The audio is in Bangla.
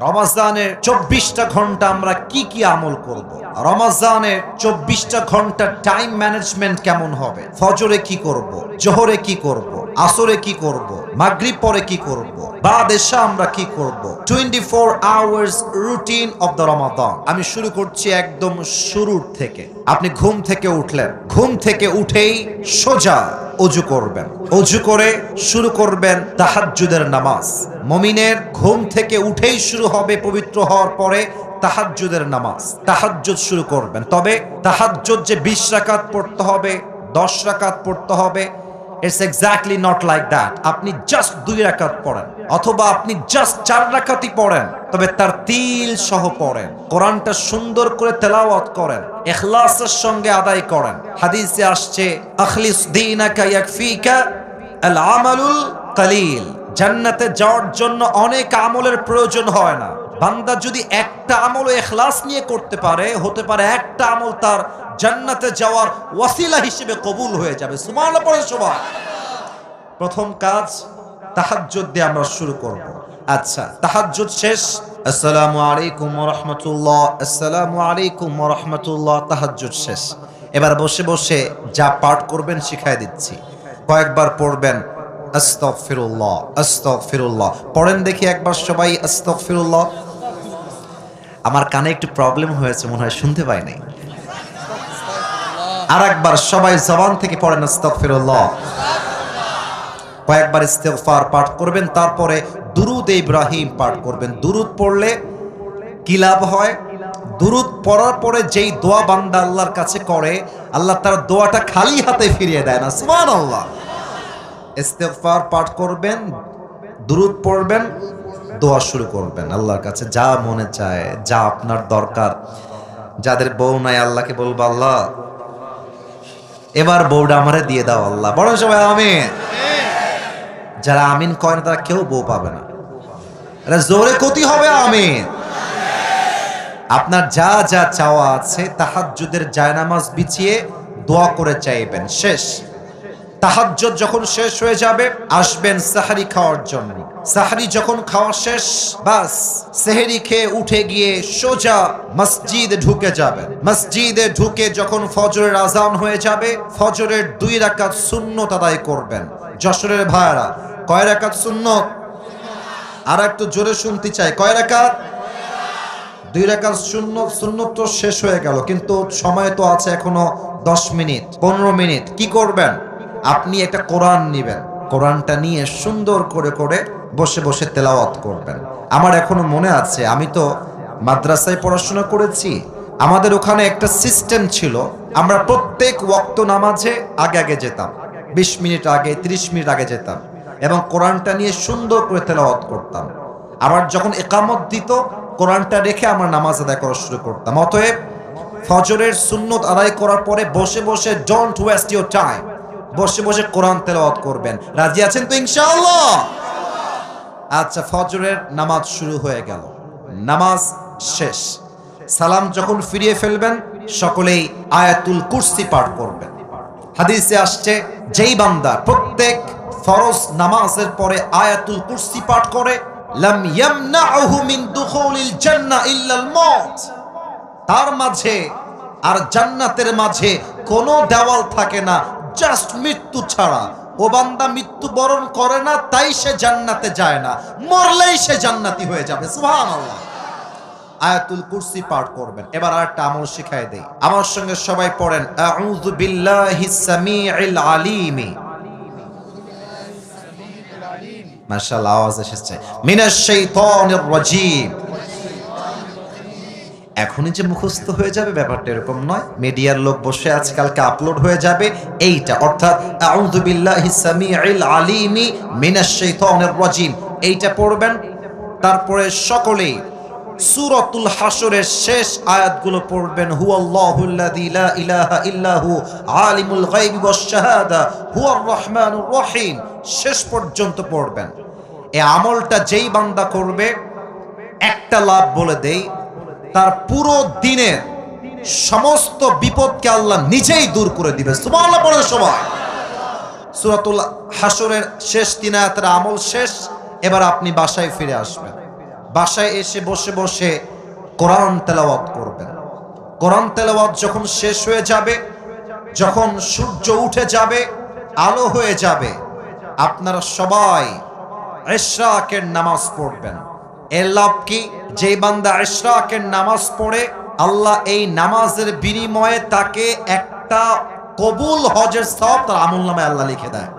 রমাজানের চব্বিশটা ঘণ্টা আমরা কি কি আমল করব। রমাজানে চব্বিশটা ঘণ্টা টাইম ম্যানেজমেন্ট কেমন হবে ফজরে কি করব। জোহরে কি করব। আসরে কি করব। মাগরিব পরে কি করব। বা দেশে আমরা কি করব। Twenty four hours routine of the Ramadan আমি শুরু করছি একদম শুরুর থেকে। আপনি ঘুম থেকে উঠলেন। ঘুম থেকে উঠেই সোজা অজু করবেন। অজু করে শুরু করবেন তাহাজ্জুদের নামাজ। মমিনের ঘুম থেকে উঠেই শুরু হবে পবিত্র হওয়ার পরে তাহাজ্জুদের নামাজ। তাহাজ্জুদ শুরু করবেন। তবে তাহাজ্জুদ যে বিশ রাকাত পড়তে হবে, দশ রাকাত পড়তে হবে it's exactly not like that আপনি জাস্ট দুই রাকাত পড়েন, অথবা আপনি জাস্ট চার রাকাতই পড়েন, তবে তার তিল সহ পড়েন, কোরআনটা সুন্দর করে তেলাওয়াত করেন এখলাসের সঙ্গে আদায় করেন। হাদিসে আসছে, আখলিস দিনাকা ইয়াকফিকা আল আমালুল কালিল। জান্নাতে যাওয়ার জন্য অনেক আমলের প্রয়োজন হয় না। বান্দা যদি একটা আমল এখলাস নিয়ে করতে পারে, হতে পারে একটা আমল তার জান্নাতে যাওয়ার ওয়াসিলা হিসেবে কবুল হয়ে যাবে। সুমান প্রথম কাজ, তাহাজ্জুদ দিয়ে আমরা শুরু করব। আচ্ছা তাহাজ্জুদ শেষ। আসসালামু আলাইকুম রহমতুল্লাহ। আসসালামু আলাইকুম রহমতুল্লাহ, তাহাজ্জুদ শেষ। এবার বসে বসে যা পাঠ করবেন শিখাই দিচ্ছি। কয়েকবার পড়বেন। আস্তগফিরুল্লাহ আস্তগফিরুল্লাহ। পড়েন দেখি একবার সবাই আস্তগফিরুল্লাহ। আমার কানে একটু প্রবলেম হয়েছে, মনে হয় শুনতে পাই নাই। আর একবার সবাই জবান থেকে পড়েন আস্তগফিরুল্লাহ। কয়েকবার ইস্তেগফার পাঠ করবেন, তারপরে দুরুদ ইব্রাহিম পাঠ করবেন। দুরুদ পড়লে কি লাভ হয়? দুরুদ পড়ার পরে যেই দোয়া বান্দা আল্লাহর কাছে করে, আল্লাহ তার দোয়াটা খালি হাতে ফিরিয়ে দেয় না। সুবহানাল্লাহ। ইস্তেগফার পাঠ করবেন, দুরুদ পড়বেন, দোয়া শুরু করবেন। আল্লাহর কাছে যা মনে চায়, যা আপনার দরকার। যাদের বউ নাই, আল্লাহকে বলব, আল্লাহ, এবার বউটা আমারে দিয়ে দাও, আল্লাহ। বড় সবাই, আমিন। যারা আমিন কয় না, তারা কেউ বউ পাবে না। জোরে ক্ষতি হবে, আমিন। আপনার যা যা চাওয়া আছে, তাহাজ্জুদের জায়নামাজ বিছিয়ে দোয়া করে চাইবেন। শেষ। তাহাজ্জুদ যখন শেষ হয়ে যাবে, আসবেন সাহারি খাওয়ার জন্য। সাহারি যখন খাওয়া শেষ, বাস, সেহেরি খেয়ে উঠে গিয়ে সোজা মসজিদ ঢুকে যাবেন। মসজিদে ঢুকে যখন ফজরের আজান হয়ে যাবে, ফজরের দুই রাকাত সুন্নত আদায় করবেন। যশোরের ভাইয়ারা, কয় রাকাত সুন্নত? আর একটু জোরে শুনতে চাই, কয় রাকাত? দুই রাকাত শূন্য শূন্য তো শেষ হয়ে গেল, কিন্তু সময় তো আছে এখনও দশ মিনিট, পনেরো মিনিট। কি করবেন? আপনি একটা কোরআন নিবেন। কোরআনটা নিয়ে সুন্দর করে করে বসে বসে তেলাওয়াত করবেন। আমার এখনও মনে আছে, আমি তো মাদ্রাসায় পড়াশোনা করেছি। আমাদের ওখানে একটা সিস্টেম ছিল, আমরা প্রত্যেক ওক্ত নামাজে আগে আগে যেতাম। বিশ মিনিট আগে, ত্রিশ মিনিট আগে যেতাম এবং কোরআনটা নিয়ে সুন্দর করে তেলাওয়াত করতাম। আবার যখন একামত দিত, কোরআনটা রেখে আমরা নামাজ আদায় করা শুরু করতাম। অতএব ফজরের সুন্নত আদায় করার পরে বসে বসে ডোন্ট ওয়েস্ট ইউর টাইম বসে বসে কোরআন তেলাওয়াত করবেন। রাজি আছেন তো ইনশাআল্লাহ? আচ্ছা ফজরের নামাজ শুরু হয়ে গেল। নামাজ শেষ। সালাম যখন ফিরিয়ে ফেলবেন, সকলেই আয়াতুল কুরসি পাঠ করবেন। হাদিসে আসছে, যেই বান্দা প্রত্যেক ফরজ নামাজের পরে আয়াতুল কুরসি পাঠ করে, লাম ইয়ামনাহু মিন দুখুলিল জান্নাহ ইল্লাল মউত তার মাঝে আর জান্নাতের মাঝে কোনো দেওয়াল থাকে না জাস্ট মৃত্যু ছাড়া। ও বান্দা মৃত্যু বরণ করে না, তাই সে জান্নাতে যায় না। মরলেই সে জান্নাতি হয়ে যাবে, সুবহানাল্লাহ। আয়াতুল কুরসি পাঠ করবেন। এবার আরেকটা আমল শিখাই দেই। আমার সঙ্গে সবাই পড়েন, আউযু বিল্লাহিস সামিউল আলিমি। মাশাআল্লাহ, আওয়াজ এসেছে। মিনাশ শাইতানির রাজীম। এখনই যে মুখস্থ হয়ে যাবে ব্যাপারটা এরকম নয়। মিডিয়ার লোক বসে আজকালকে আপলোড হয়ে যাবে এইটা। অর্থাৎ আলিমি রাজীম। এইটা পড়বেন। তারপরে সকলেই সূরাতুল হাসরের শেষ আয়াতগুলো পড়বেন। হুয়াল্লাহুল্লাযী লা ইলাহা ইল্লাহু আলিমুল গায়বি ওয়াশ শাহাদা, হুয়ার রহমানুর রহিম। শেষ পর্যন্ত পড়বেন। এই আমলটা যেই বান্দা করবে, একটা লাভ বলে দেই তার পুরো দিনের সমস্ত বিপদকে আল্লাহ নিজেই দূর করে দিবে। সবাই। সূরাতুল হাসরের শেষ তিন আমল শেষ। এবার আপনি বাসায় ফিরে আসবেন। বাসায় এসে বসে বসে কোরআন তেলাওয়াত করবেন। কোরআন তেলাওয়াত যখন শেষ হয়ে যাবে, যখন সূর্য উঠে যাবে, আলো হয়ে যাবে, আপনারা সবাই ইশরাকের নামাজ পড়বেন। এর লাভ কি? যে বান্দা ইশরাকের নামাজ পড়ে, আল্লাহ এই নামাজের বিনিময়ে তাকে একটা কবুল হজের সব তার আমল নামে আল্লাহ লিখে দেয়।